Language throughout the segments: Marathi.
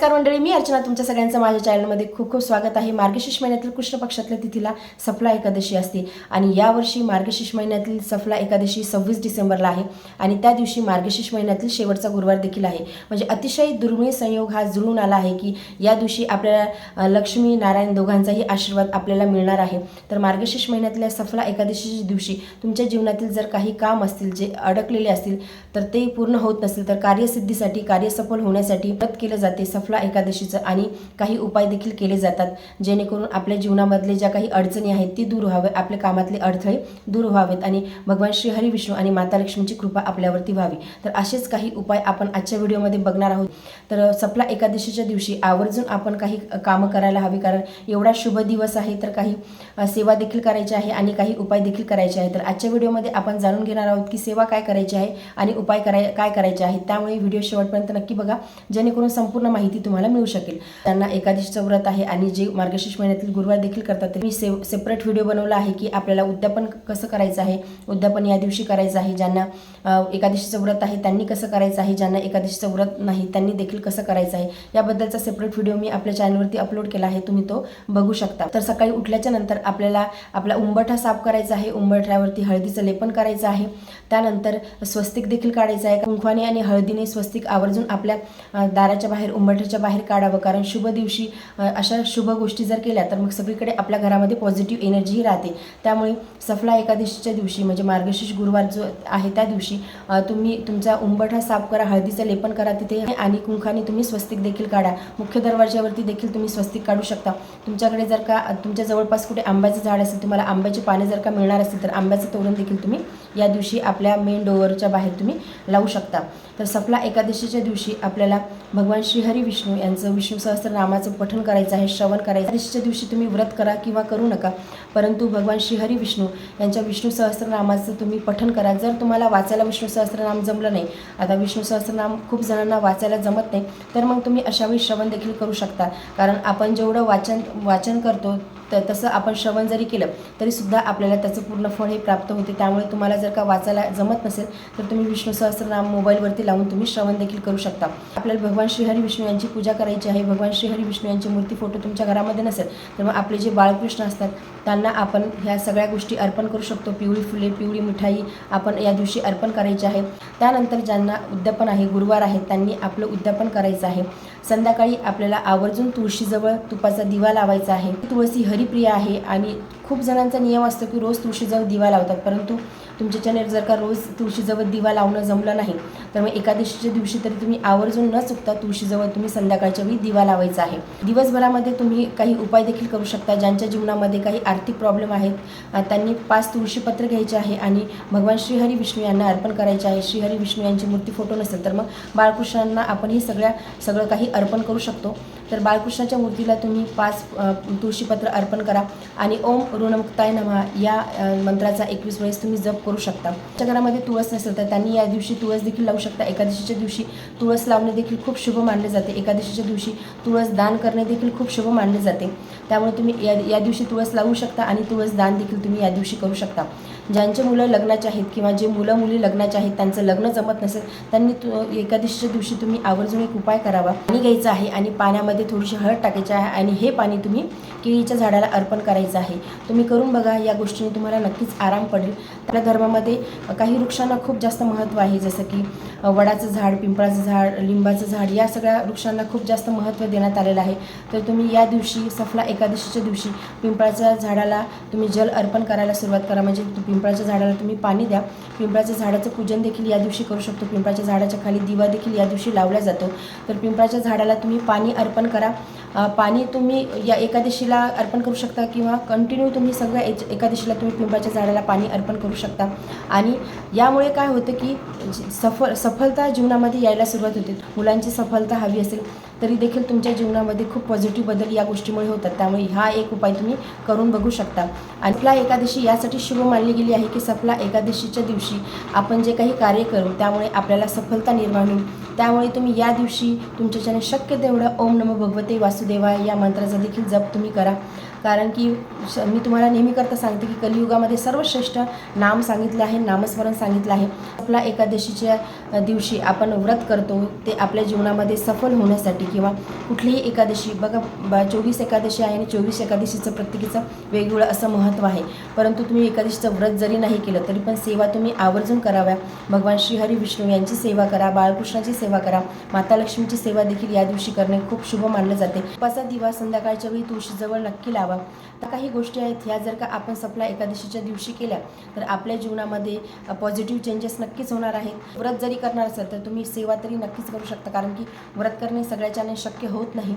नमस्कार मंडळी मी अर्चना तुमच्या सगळ्यांचं माझ्या चॅनलमध्ये खूप खूप स्वागत आहे. मार्गशीर्ष महिन्यातील कृष्ण पक्षातल्या तिथीला सफला एकादशी असते आणि यावर्षी मार्गशीर्ष महिन्यातील सफला एकादशी सव्वीस डिसेंबरला आहे आणि त्या दिवशी मार्गशीर्ष महिन्यातील शेवटचा गुरुवार देखील आहे. म्हणजे अतिशय दुर्मिळ संयोग हा जुळून आला आहे की या दिवशी आपल्याला लक्ष्मी नारायण दोघांचाही आशीर्वाद आपल्याला मिळणार आहे. तर मार्गशीर्ष महिन्यातल्या सफला एकादशीच्या दिवशी तुमच्या जीवनातील जर काही काम असतील जे अडकलेले असतील तर ते पूर्ण होत नसेल तर कार्यसिद्धीसाठी कार्यसफल होण्यासाठी व्रत केलं जाते. सफला एकादशीचं आणि काही उपाय देखील केले जातात जेणेकरून आपल्या जीवनामधले ज्या काही अडचणी आहेत ती दूर व्हावे आपल्या कामातले अडथळे दूर व्हावेत आणि भगवान श्री हरी विष्णू आणि माता लक्ष्मीची कृपा आपल्यावरती व्हावी. तर असेच काही उपाय आपण आजच्या व्हिडिओमध्ये बघणार आहोत. तर सफला एकादशीच्या दिवशी आवर्जून आपण काही कामं करायला हवी कारण एवढा शुभ दिवस आहे तर काही सेवा देखील करायची आहे आणि काही उपाय देखील करायचे आहे तर आजच्या व्हिडिओमध्ये आपण जाणून घेणार आहोत की सेवा काय करायची आहे आणि उपाय कराय काय करायचे आहे त्यामुळे व्हिडिओ शेवटपर्यंत नक्की बघा. जेणेकरून संपूर्ण माहिती तुम्हाला मिळू शकेल. त्यांना एकादशीचं व्रत आहे आणि जे मार्गशीर्ष महिन्यातील गुरुवार देखील करतात मी से सेपरेट व्हिडिओ बनवला आहे की आपल्याला उद्यापन कसं करायचं आहे? उद्यापन या दिवशी करायचं आहे. ज्यांना एकादशीचं व्रत आहे त्यांनी कसं करायचं आहे? ज्यांना एकादशीचं व्रत नाही त्यांनी देखील कसं करायचं आहे? याबद्दलचा सेपरेट व्हिडिओ मी आपल्या चॅनलवरती अपलोड केला आहे. तुम्ही तो बघू शकता. तर सकाळी उठल्याच्या नंतर आपल्याला आपला उंबरठा साफ करायचा आहे. उंबरठ्यावरती हळदीचं लेपन करायचं आहे. त्यानंतर स्वस्तिक देखील काढायचं आहे. कुंखवाने आणि हळदीने स्वस्तिक आवर्जून आपल्या दाराच्या बाहेर उंबरठ्याच्या बाहेर काढावं. कारण शुभ दिवशी अशा शुभ गोष्टी जर केल्या तर मग सगळीकडे आपल्या घरामध्ये पॉझिटिव्ह एनर्जीही राहते. त्यामुळे सफला एकादशीच्या दिवशी म्हणजे मार्गशीर्ष गुरुवार जो आहे त्या दिवशी तुम्ही तुमचा उंबरठा साफ करा हळदीचं लेपन करा तिथे आणि कुंखाने तुम्ही स्वस्तिक देखील काढा. मुख्य दरवाज्यावरती देखील तुम्ही स्वस्तिक काढू शकता. तुमच्याकडे जर का तुमच्या जवळपास कुठे आंब्याचं झाड असेल तुम्हाला आंब्याची पाने जर का मिळणार असेल तर आंब्याचं तोरण देखील तुम्ही या दिवशी आपल्या मेन डोअरच्या बाहेर तुम्ही लावू शकता. तर सफला एकादशीच्या दिवशी आपल्याला भगवान श्रीहरी विष्णू विष्णू यांचं विष्णू सहस्त्रनामाचं पठण करायचं आहे श्रवण करायचं एकादशीच्या दिवशी तुम्ही व्रत करा किंवा करू नका परंतु भगवान श्रीहरी विष्णू यांच्या विष्णू सहस्त्रनामाचं तुम्ही पठण करा. जर तुम्हाला वाचायला विष्णू सहस्त्रनाम जमलं नाही आता विष्णू सहस्त्रनाम खूप जणांना वाचायला जमत नाही तर मग तुम्ही अशावेळी श्रवण देखील करू शकता. कारण आपण जेवढं वाचन वाचन करतो तर तसं आपण श्रवण जरी केलं तरीसुद्धा आपल्याला त्याचं पूर्ण फळ हे प्राप्त होते. त्यामुळे तुम्हाला जर का वाचायला जमत नसेल तर तुम्ही विष्णू सहस्रनाम मोबाईलवरती लावून तुम्ही श्रवण देखील करू शकता. आपल्याला भगवान श्रीहरी विष्णू यांची पूजा करायची आहे. भगवान श्रीहरी विष्णू यांची मूर्ती फोटो तुमच्या घरामध्ये नसेल तर मग आपले जे बाळकृष्ण असतात त्यांना आपण ह्या सगळ्या गोष्टी अर्पण करू शकतो. पिवळी फुले पिवळी मिठाई आपण या दिवशी अर्पण करायची आहे. त्यानंतर ज्यांना उद्यापन आहे गुरुवार आहे त्यांनी आपलं उद्यापन करायचं आहे. संध्याकाळी आपल्याला आवर्जून तुळशीजवळ तुपाचा दिवा लावायचा आहे. तुळशी हरिप्रिय आहे आणि खूप जणांचा नियम असतो की रोज तुळशीजवळ दिवा लावतात परंतु तुमच्याच्याने जर का रोज तुळशीजवळ दिवा लावणं जमलं नाही तर मग एकादशीच्या दिवशी तरी तुम्ही आवर्जून न चुकता तुळशीजवळ तुम्ही संध्याकाळच्या वेळी दिवा लावायचा आहे. दिवसभरामध्ये तुम्ही काही उपाय देखील करू शकता ज्यांच्या जीवनामध्ये काही आर्थिक प्रॉब्लेम आहेत त्यांनी पाच तुळशीपत्र घ्यायचे आहे आणि भगवान श्रीहरी विष्णू यांना अर्पण करायचे आहे. श्रीहरी विष्णू यांची मूर्ती फोटो नसेल तर मग बाळकृष्णांना आपण हे सगळ्या सगळं काही अर्पण करू शकतो. तर बाळकृष्णाच्या मूर्तीला तुम्ही पाच तुळशीपत्र अर्पण करा. आणि ओम ऋणमुक्ताय नमः या मंत्राचा एकवीस वेळेस तुम्ही जप करू शकता. तुमच्या घरामध्ये तुळस नसेल तर त्यांनी या दिवशी तुळस देखील लावू शकता. एकादशीच्या दिवशी तुळस लावणे देखील खूप शुभ मानले जाते. एकादशीच्या दिवशी तुळस दान करणे देखील खूप शुभ मानले जाते. त्यामुळे तुम्ही या या दिवशी तुळस लावू शकता आणि तुळस दान देखील तुम्ही या दिवशी करू शकता. ज्यांचे मुलं लग्नाचे आहेत किंवा जे मुलं मुली लग्नाचे आहेत त्यांचं लग्न जमत नसेल त्यांनी तु एकादशीच्या दिवशी तुम्ही आवर्जून एक उपाय करावा. पाणी घ्यायचं आहे आणि पाण्यामध्ये थोडीशी हळद टाकायची आहे आणि हे पाणी तुम्ही केळीच्या झाडाला अर्पण करायचं आहे. तुम्ही करून बघा या गोष्टीने तुम्हाला नक्कीच आराम पडेल. आपल्या धर्मामध्ये काही वृक्षांना खूप जास्त महत्त्व आहे जसं की वडाचं झाड पिंपळाचं झाड लिंबाचं झाड या सगळ्या वृक्षांना खूप जास्त महत्त्व देण्यात आलेलं आहे. तर तुम्ही या दिवशी सफला एकादशीच्या दिवशी पिंपळाच्या झाडाला तुम्ही जल अर्पण करायला सुरुवात करा. म्हणजे पिंपळाच्या झाडाला तुम्ही पाणी द्या. पिंपळाच्या झाडाचं पूजन देखील या दिवशी करू शकतो. पिंपळाच्या झाडाच्या खाली दिवा देखील या दिवशी लावला जातो. तर पिंपळाच्या झाडाला तुम्ही पाणी अर्पण करा. पाणी तुम्ही या एकादशीला अर्पण करू शकता किंवा कंटिन्यू तुम्ही सगळ्या एच- एकादशीला तुम्ही पिंपळाच्या झाडाला पाणी अर्पण करू शकता. आणि यामुळे काय होतं की सफल सफलता जीवनामध्ये यायला सुरुवात होते. मुलांची सफलता हवी असेल तरी देखील तुमच्या जीवनामध्ये खूप पॉझिटिव्ह बदल या गोष्टीमुळे होतात. त्यामुळे हा एक उपाय तुम्ही करून बघू शकता. आणि सफला एकादशी यासाठी शुभ मानली गेली आहे की सफला एकादशीच्या दिवशी आपण जे काही कार्य करू त्यामुळे आपल्याला सफलता निर्माण होईल. त्यामुळे तुम्ही या दिवशी तुमच्याच्याने शक्य तेवढं ओम नमो भगवते वासुदेवाय या मंत्राचा देखील जप तुम्ही करा. कारण की मी तुम्हाला नेहमी करता सांगते की कलियुगामध्ये सर्वश्रेष्ठ नाम सांगितलं आहे नामस्मरण सांगितलं आहे. आपला एकादशीच्या दिवशी आपण व्रत करतो ते आपल्या जीवनामध्ये सफल होण्यासाठी किंवा कुठलीही एकादशी बघा चोवीस एकादशी आहे आणि चोवीस एकादशीचं प्रत्येकीचं वेगवेगळं असं महत्त्व आहे. परंतु तुम्ही एकादशीचं व्रत जरी नाही केलं तरी पण सेवा तुम्ही आवर्जून कराव्या. भगवान श्रीहरी विष्णू यांची सेवा करा बाळकृष्णाची सेवा करा. माता लक्ष्मीची सेवा देखील या दिवशी करणे खूप शुभ मानले जाते. पाचा दिवा संध्याकाळच्या वेळी तुळशीजवळ नक्की लावा. तर काही गोष्टी आहेत ह्या जर का आपण सपला एकादशीच्या दिवशी केल्या तर आपल्या जीवनामध्ये पॉझिटिव्ह चेंजेस नक्कीच होणार आहेत. व्रत जरी करणार असेल तर तुम्ही सेवा तरी नक्कीच करू शकता कारण की व्रत करणे सगळ्याच्याने शक्य होत नाही.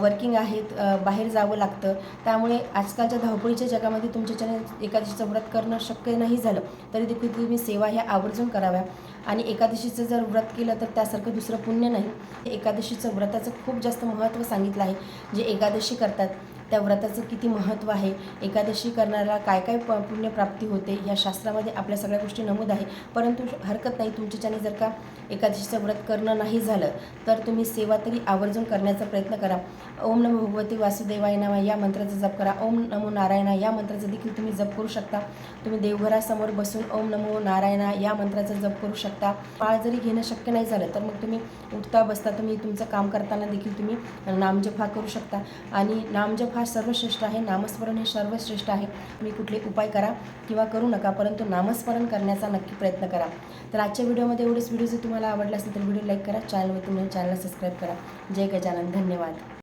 वर्किंग आहेत बाहेर जावं लागतं. त्यामुळे आजकालच्या धावपळीच्या जगामध्ये तुमच्याच्याने एकादशीचं व्रत करणं शक्य नाही झालं तरी देखील तुम्ही सेवा ह्या आवर्जून कराव्या. आणि एकादशीचं जर व्रत केलं तर त्या त्यासारखं दुसरं पुण्य नाही. एकादशीचं व्रताचं खूप जास्त महत्त्व सांगितलं आहे. जे एकादशी करतात त्या व्रताचं किती महत्त्व आहे? एकादशी करणाऱ्याला काय काय प पुण्यप्राप्ती होते? या शास्त्रामध्ये आपल्या सगळ्या गोष्टी नमूद आहे. परंतु हरकत नाही तुमच्याच्याने जर का एकादशीचं व्रत करणं नाही झालं तर तुम्ही सेवा तरी आवर्जून करण्याचा प्रयत्न करा. ओम नमो भगवती वासुदेवाय नामा. या मंत्राचा जप करा. ओम नमो नारायणा. या मंत्राचा देखील तुम्ही जप करू शकता. तुम्ही देवघरासमोर बसून ओम नमो नारायणा या मंत्राचा जप करू शकता. पाळ जरी घेणं शक्य नाही झालं तर मग तुम्ही उठता बसता तुम्ही तुमचं काम करताना देखील तुम्ही नामजप हा करू शकता. आणि नामजप हा सर्वश्रेष्ठ आहे. नामस्मरण हे सर्वश्रेष्ठ आहे. तुम्ही कुठले उपाय करा किंवा करू नका परंतु नामस्मरण करण्याचा नक्की प्रयत्न करा. तर आजच्या व्हिडिओमध्ये एवढेच. व्हिडिओ जर तुम्हाला आवडला असेल तर व्हिडिओ लाईक करा चॅनलवर तुम्ही चॅनलला सबस्क्राईब करा. जय गजानन. धन्यवाद.